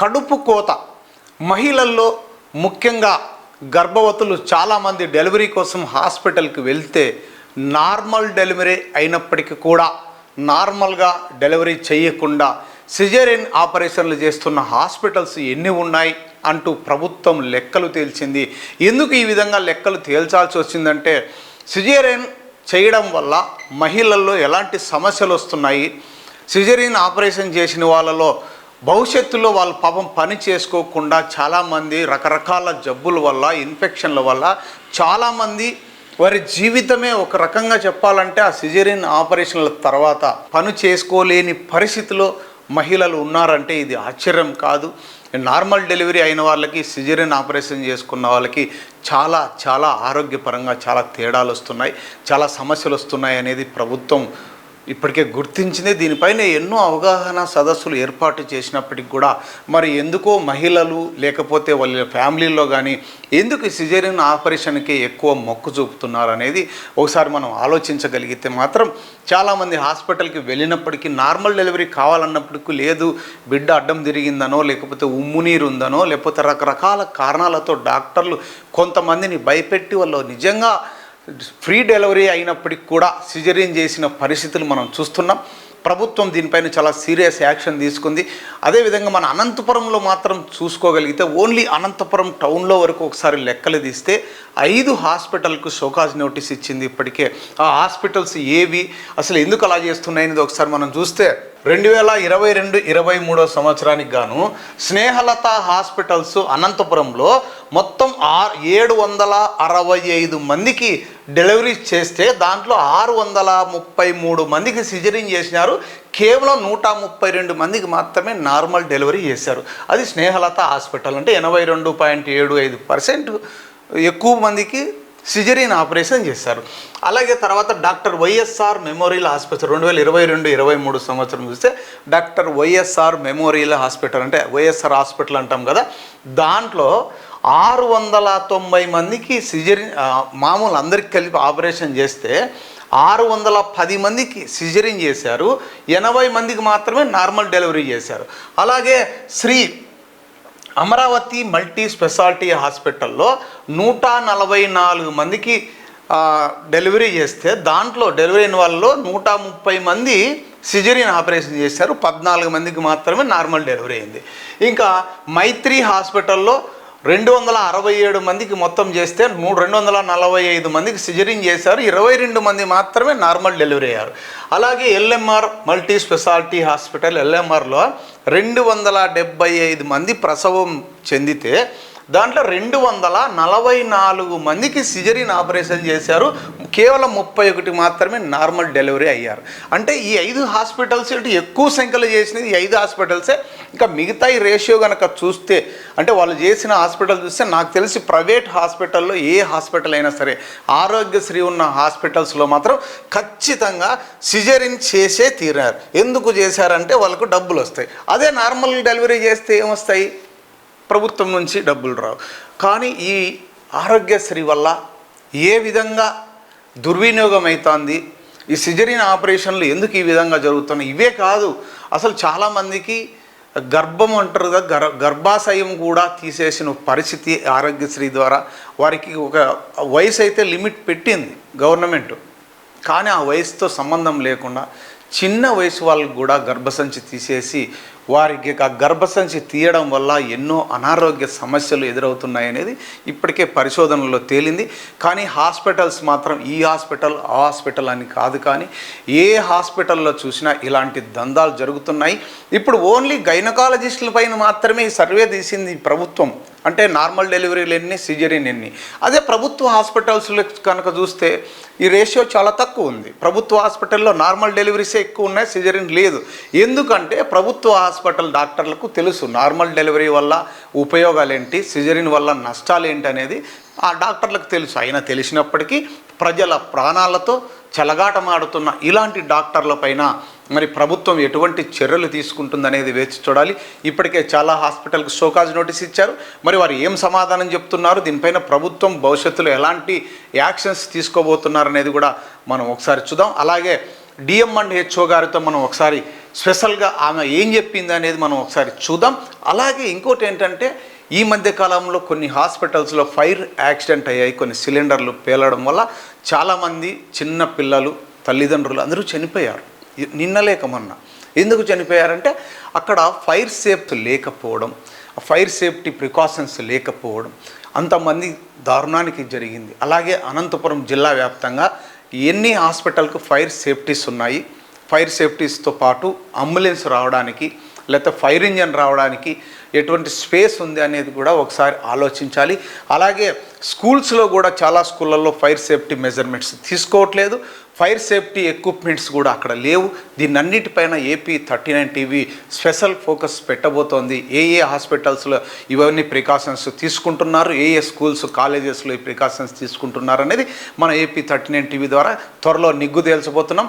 కడుపు కోత. మహిళల్లో ముఖ్యంగా గర్భవతులు చాలామంది డెలివరీ కోసం హాస్పిటల్కి వెళ్తే నార్మల్ డెలివరీ అయినప్పటికీ కూడా నార్మల్గా డెలివరీ చేయకుండా సిజేరియన్ ఆపరేషన్లు చేస్తున్న హాస్పిటల్స్ ఎన్ని ఉన్నాయి అంటూ ప్రభుత్వం లెక్కలు తేల్చింది. ఎందుకు ఈ విధంగా లెక్కలు తేల్చాల్సి వచ్చిందంటే సిజేరియన్ చేయడం వల్ల మహిళల్లో ఎలాంటి సమస్యలు వస్తున్నాయి? సిజేరియన్ ఆపరేషన్ చేసిన వాళ్ళలో భవిష్యత్తులో వాళ్ళు పాపం పని చేసుకోకుండా చాలామంది రకరకాల జబ్బుల వల్ల ఇన్ఫెక్షన్ల వల్ల చాలామంది వారి జీవితమే ఒక రకంగా చెప్పాలంటే ఆ సిజేరియన్ ఆపరేషన్ల తర్వాత పని చేసుకోలేని పరిస్థితిలో మహిళలు ఉన్నారంటే ఇది ఆశ్చర్యం కాదు. నార్మల్ డెలివరీ అయిన వాళ్ళకి సిజేరియన్ ఆపరేషన్ చేసుకున్న వాళ్ళకి చాలా చాలా ఆరోగ్యపరంగా చాలా తేడాలు వస్తున్నాయి. చాలా సమస్యలు వస్తున్నాయి అనేది ప్రభుత్వం ఇప్పటికే గుర్తించింది. దీనిపైన ఎన్నో అవగాహన సదస్సులు ఏర్పాటు చేసినప్పటికి కూడా మరి ఎందుకో మహిళలు లేకపోతే వాళ్ళ ఫ్యామిలీలో కానీ ఎందుకు సిజేరియన్ ఆపరేషన్కి ఎక్కువ మొక్కు చూపుతున్నారు అనేది ఒకసారి మనం ఆలోచించగలిగితే మాత్రం చాలామంది హాస్పిటల్కి వెళ్ళినప్పటికీ నార్మల్ డెలివరీ కావాలన్నప్పటికీ లేదు బిడ్డ అడ్డం తిరిగిందనో లేకపోతే ఉమ్ము నీరు ఉందనో లేకపోతే రకరకాల కారణాలతో డాక్టర్లు కొంతమందిని భయపెట్టి వాళ్ళు నిజంగా ఫ్రీ డెలివరీ అయినప్పటికి కూడా సిజరీన్ చేసిన పరిస్థితులు మనం చూస్తున్నాం. ప్రభుత్వం దీనిపైన చాలా సీరియస్ యాక్షన్ తీసుకుంది. అదేవిధంగా మన అనంతపురంలో మాత్రం చూసుకోగలిగితే ఓన్లీ అనంతపురం టౌన్లో వరకు ఒకసారి లెక్కలు తీస్తే ఐదు హాస్పిటల్కు షోకాజ్ నోటీస్ ఇచ్చింది ఇప్పటికే. ఆ హాస్పిటల్స్ ఏవి అసలు ఎందుకు అలా చేస్తున్నాయనేది ఒకసారి మనం చూస్తే రెండు వేల ఇరవై రెండు ఇరవై మూడో సంవత్సరానికి గాను స్నేహలత హాస్పిటల్స్ అనంతపురంలో మొత్తం ఆరు ఏడు వందల అరవై ఐదు మందికి డెలివరీ చేస్తే దాంట్లో ఆరు వందల ముప్పై మూడు మందికి సిజరింగ్ చేసినారు. కేవలం నూట ముప్పై రెండు మందికి మాత్రమే నార్మల్ డెలివరీ చేశారు. అది స్నేహలత హాస్పిటల్ అంటే ఎనభై రెండు పాయింట్ ఏడు ఐదు పర్సెంట్ ఎక్కువ మందికి సిజరీన్ ఆపరేషన్ చేశారు అలాగే తర్వాత డాక్టర్ వైఎస్ఆర్ మెమోరియల్ హాస్పిటల్ రెండు వేల ఇరవై రెండు ఇరవై మూడు సంవత్సరం చూస్తే డాక్టర్ వైఎస్ఆర్ మెమోరియల్ హాస్పిటల్ అంటే వైఎస్ఆర్ హాస్పిటల్ అంటాం కదా దాంట్లో ఆరు వందల తొంభై మందికి సిజరీన్ మామూలు అందరికి కలిపి ఆపరేషన్ చేస్తే ఆరు వందల పది మందికి సిజరీన్ చేశారు ఎనభై మందికి మాత్రమే నార్మల్ డెలివరీ చేశారు. అలాగే శ్రీ అమరావతి మల్టీ స్పెషాలిటీ హాస్పిటల్లో నూట నలభై నాలుగు మందికి డెలివరీ చేస్తే దాంట్లో డెలివరీ అయిన వాళ్ళలో నూట ముప్పై మంది సిజరీన్ ఆపరేషన్ చేశారు. పద్నాలుగు మందికి మాత్రమే నార్మల్ డెలివరీ అయింది. ఇంకా మైత్రి హాస్పిటల్లో రెండు వందల అరవై ఏడు మందికి మొత్తం చేస్తే మూడు రెండు వందల నలభై ఐదు మందికి సిజరింగ్ చేశారు. ఇరవై రెండు మంది మాత్రమే నార్మల్ డెలివరీ అయ్యారు. అలాగే ఎల్ఎంఆర్ మల్టీ స్పెషాలిటీ హాస్పిటల్ ఎల్ఎంఆర్లో రెండు వందల డెబ్బై ఐదు మంది ప్రసవం చెందితే దాంట్లో రెండు వందల నలభై నాలుగు మందికి సిజరీన్ ఆపరేషన్ చేశారు. కేవలం ముప్పై ఒకటి మాత్రమే నార్మల్ డెలివరీ అయ్యారు. అంటే ఈ ఐదు హాస్పిటల్స్ ఇటు ఎక్కువ సంఖ్యలో చేసినది ఈ ఐదు హాస్పిటల్సే. ఇంకా మిగతా ఈ రేషియో కనుక చూస్తే అంటే వాళ్ళు చేసిన హాస్పిటల్ చూస్తే నాకు తెలిసి ప్రైవేట్ హాస్పిటల్లో ఏ హాస్పిటల్ అయినా సరే ఆరోగ్యశ్రీ ఉన్న హాస్పిటల్స్లో మాత్రం ఖచ్చితంగా సిజరిన్ చేసే తీరారు. ఎందుకు చేశారంటే వాళ్ళకు డబ్బులు వస్తాయి. అదే నార్మల్ డెలివరీ చేస్తే ఏమొస్తాయి? ప్రభుత్వం నుంచి డబ్బులు రావు. కానీ ఈ ఆరోగ్యశ్రీ వల్ల ఏ విధంగా దుర్వినియోగం అవుతుంది ఈ సిజరీన్ ఆపరేషన్లు ఎందుకు ఈ విధంగా జరుగుతున్నాయి? ఇవే కాదు అసలు చాలామందికి గర్భం అంటారు కదా గర్ గర్భాశయం కూడా తీసేసిన పరిస్థితి ఆరోగ్యశ్రీ ద్వారా. వారికి ఒక వయసు అయితే లిమిట్ పెట్టింది గవర్నమెంట్. కానీ ఆ వయసుతో సంబంధం లేకుండా చిన్న వయసు వాళ్ళకు కూడా గర్భసంచి తీసేసి వారికి ఆ గర్భసంచి తీయడం వల్ల ఎన్నో అనారోగ్య సమస్యలు ఎదురవుతున్నాయి అనేది ఇప్పటికే పరిశోధనలో తేలింది. కానీ హాస్పిటల్స్ మాత్రం ఈ హాస్పిటల్ ఆ హాస్పిటల్ అని కాదు కానీ ఏ హాస్పిటల్లో చూసినా ఇలాంటి దందాలు జరుగుతున్నాయి. ఇప్పుడు ఓన్లీ గైనకాలజిస్టుల పైన మాత్రమే ఈ సర్వే తీసింది ప్రభుత్వం. అంటే నార్మల్ డెలివరీలు ఎన్ని సిజరీన్ ఎన్ని అదే ప్రభుత్వ హాస్పిటల్స్లో కనుక చూస్తే ఈ రేషియో చాలా తక్కువ ఉంది. ప్రభుత్వ హాస్పిటల్లో నార్మల్ డెలివరీసే ఎక్కువ ఉన్నాయి సిజరీన్ లేదు. ఎందుకంటే ప్రభుత్వ హాస్పిటల్ డాక్టర్లకు తెలుసు నార్మల్ డెలివరీ వల్ల ఉపయోగాలు ఏంటి సిజరీన్ వల్ల నష్టాలు ఏంటి అనేది ఆ డాక్టర్లకు తెలుసు. అయినా తెలిసినప్పటికీ ప్రజల ప్రాణాలతో చెలగాటమాడుతున్న ఇలాంటి డాక్టర్ల పైన మరి ప్రభుత్వం ఎటువంటి చర్యలు తీసుకుంటుందనేది వేచి చూడాలి. ఇప్పటికే చాలా హాస్పిటల్కి షోకాజ్ నోటీస్ ఇచ్చారు. మరి వారు ఏం సమాధానం చెప్తున్నారు? దీనిపైన ప్రభుత్వం భవిష్యత్తులో ఎలాంటి యాక్షన్స్ తీసుకోబోతున్నారు అనేది కూడా మనం ఒకసారి చూద్దాం. అలాగే డిఎం అండ్ హెచ్ఓ గారితో మనం ఒకసారి స్పెషల్గా ఆమె ఏం చెప్పింది అనేది మనం ఒకసారి చూద్దాం. అలాగే ఇంకోటి ఏంటంటే ఈ మధ్య కాలంలో కొన్ని హాస్పిటల్స్లో ఫైర్ యాక్సిడెంట్ అయ్యాయి. కొన్ని సిలిండర్లు పేలడం వల్ల చాలామంది చిన్న పిల్లలు తల్లిదండ్రులు అందరూ చనిపోయారు. నిన్న లేక మొన్న. ఎందుకు చనిపోయారంటే అక్కడ ఫైర్ సేఫ్టీ లేకపోవడం ఫైర్ సేఫ్టీ ప్రికాషన్స్ లేకపోవడం అంతమంది దారుణానికి జరిగింది. అలాగే అనంతపురం జిల్లా వ్యాప్తంగా ఎన్ని హాస్పిటల్కు ఫైర్ సేఫ్టీస్ ఉన్నాయి? ఫైర్ సేఫ్టీస్తో పాటు అంబులెన్స్ రావడానికి లేకపోతే ఫైర్ ఇంజన్ రావడానికి ఎటువంటి స్పేస్ ఉంది అనేది కూడా ఒకసారి ఆలోచించాలి. అలాగే స్కూల్స్లో కూడా చాలా స్కూళ్ళల్లో ఫైర్ సేఫ్టీ మెజర్మెంట్స్ తీసుకోవట్లేదు. ఫైర్ సేఫ్టీ ఎక్విప్మెంట్స్ కూడా అక్కడ లేవు. దీన్నన్నిటిపైన AP thirty nine TV special focus పెట్టబోతోంది. ఏ ఏ హాస్పిటల్స్లో ఇవన్నీ ప్రికాషన్స్ తీసుకుంటున్నారు? ఏ ఏ స్కూల్స్ కాలేజెస్లో ఈ ప్రికాషన్స్ తీసుకుంటున్నారు అనేది మన ఏపీ థర్టీ నైన్ టీవీ ద్వారా త్వరలో నిగ్గు తేల్చబోతున్నాం.